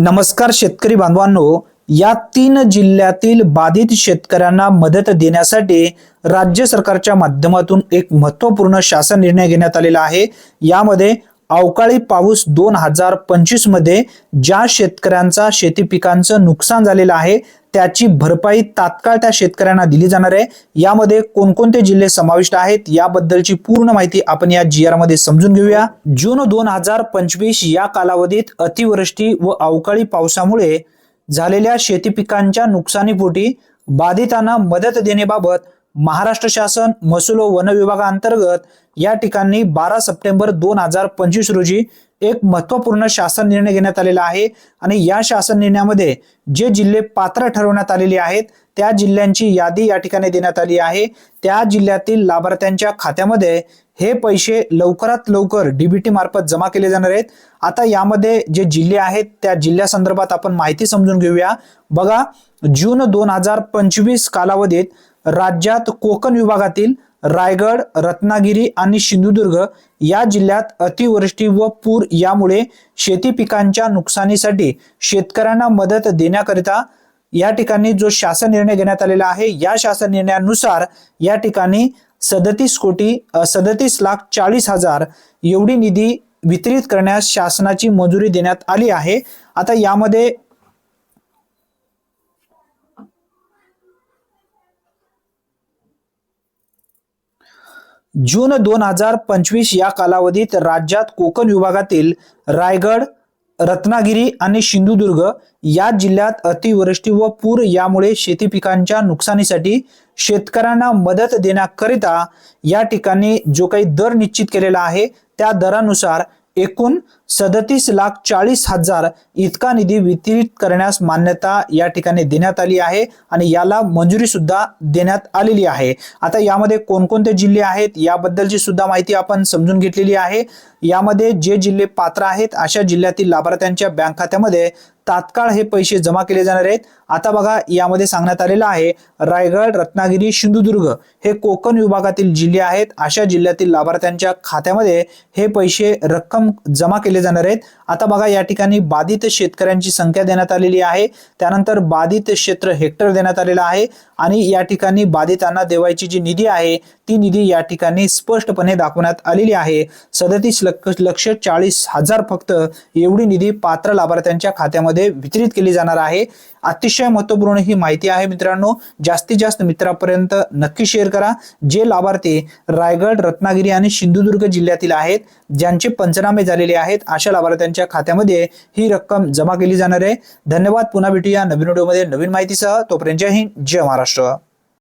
नमस्कार शेतकरी बांधवांनो या तीन जिल्ह्यातील बाधित शेतकऱ्यांना मदत देण्यासाठी राज्य सरकारच्या माध्यमातून एक महत्त्वपूर्ण शासन निर्णय घेण्यात आलेला आहे. यामध्ये अवकाळी पाऊस दोन हजार पंचवीसमध्ये ज्या शेतकऱ्यांचा शेती पिकांचं नुकसान झालेलं आहे त्याची भरपाई तात्काळ त्या शेतकऱ्यांना दिली जाणार आहे. यामध्ये कोणकोणते जिल्हे समाविष्ट आहेत याबद्दलची पूर्ण माहिती आपण या जी आरमध्ये समजून घेऊया. जून दोन हजार पंचवीस या कालावधीत अतिवृष्टी व अवकाळी पावसामुळे झालेल्या शेती पिकांच्या नुकसानीपोटी बाधितांना मदत देण्याबाबत महाराष्ट्र शासन महसूल व वन विभागाअंतर्गत या ठिकाणी बारा सप्टेंबर दोन हजार पंचवीस रोजी एक महत्त्वपूर्ण शासन निर्णय घेण्यात आलेला आहे. आणि या शासन निर्णयामध्ये जे जिल्हे पात्र ठरवण्यात आलेले आहेत त्या जिल्ह्यांची यादी या ठिकाणी देण्यात आली आहे. त्या जिल्ह्यातील लाभार्थ्यांच्या खात्यामध्ये हे पैसे लवकरात लवकर डीबीटी मार्फत जमा केले जाणार आहेत. आता यामध्ये जे जिल्हे आहेत त्या जिल्ह्यासंदर्भात आपण माहिती समजून घेऊया. बघा जून दोन हजार पंचवीस कालावधीत राज्यात कोकण विभागातील रायगड रत्नागिरी आणि सिंधुदुर्ग या जिल्ह्यात अतिवृष्टी व पूर यामुळे शेती पिकांच्या नुकसानीसाठी शेतकऱ्यांना मदत देण्याकरिता या ठिकाणी जो शासन निर्णय घेण्यात आलेला आहे या शासन निर्णयानुसार या ठिकाणी सदतीस कोटी सदतीस लाख चाळीस हजार एवढी निधी वितरित करण्यास शासनाची मंजुरी देण्यात आली आहे. आता यामध्ये जून दोन हजार पंचवीस या कालावधीत राज्यात कोकण विभागातील रायगड रत्नागिरी आणि सिंधुदुर्ग या जिल्ह्यात अतिवृष्टी व पूर यामुळे शेती पिकांच्या नुकसानीसाठी शेतकऱ्यांना मदत देण्याकरिता या ठिकाणी जो काही दर निश्चित केलेला आहे त्या दरानुसार एकूण सदतीस लाख चाळीस हजार इतका निधी वितरित करण्यास मान्यता या ठिकाणी देण्यात आली आहे आणि याला मंजुरी सुद्धा देण्यात आलेली आहे. आता यामध्ये कोणकोणते जिल्हे आहेत याबद्दलची सुद्धा माहिती आपण समजून घेतलेली आहे. यामध्ये जे जिल्हे पात्र आहेत अशा जिल्ह्यातील लाभार्थ्यांच्या बँक खात्यामध्ये तात्काळ हे पैसे जमा केले जाणार आहेत. आता बघा यामध्ये सांगण्यात आलेलं आहे रायगड रत्नागिरी सिंधुदुर्ग हे कोकण विभागातील जिल्हे आहेत. अशा जिल्ह्यातील लाभार्थ्यांच्या खात्यामध्ये हे पैसे रक्कम जमा केले जाणार आहेत. आता बघा या ठिकाणी बाधित शेतकऱ्यांची संख्या देण्यात आलेली आहे. त्यानंतर बाधित क्षेत्र हेक्टर देण्यात आलेलं आहे. आणि या ठिकाणी बाधितांना देवायची जी निधी आहे ती निधी या ठिकाणी स्पष्टपणे दाखवण्यात आलेली आहे. सदतीस लक्ष लक्ष चाळीस हजार फक्त एवढी निधी पात्र लाभार्थ्यांच्या खात्यामध्ये वितरित केली जाणार आहे. अतिशय महत्त्वपूर्ण ही माहिती आहे मित्रांनो. जास्तीत जास्त मित्रांपर्यंत नक्की शेअर करा. जे लाभार्थी रायगड रत्नागिरी आणि सिंधुदुर्ग जिल्ह्यातील आहेत ज्यांचे पंचनामे झालेले आहेत अशा लाभार्थ्यांच्या खात्यामध्ये ही रक्कम जमा केली जाणार आहे. धन्यवाद. पुन्हा भेटूया नवीन व्हिडिओमध्ये नवीन माहितीसह. तोपर्यंत जय हिंद जय महाराष्ट्र.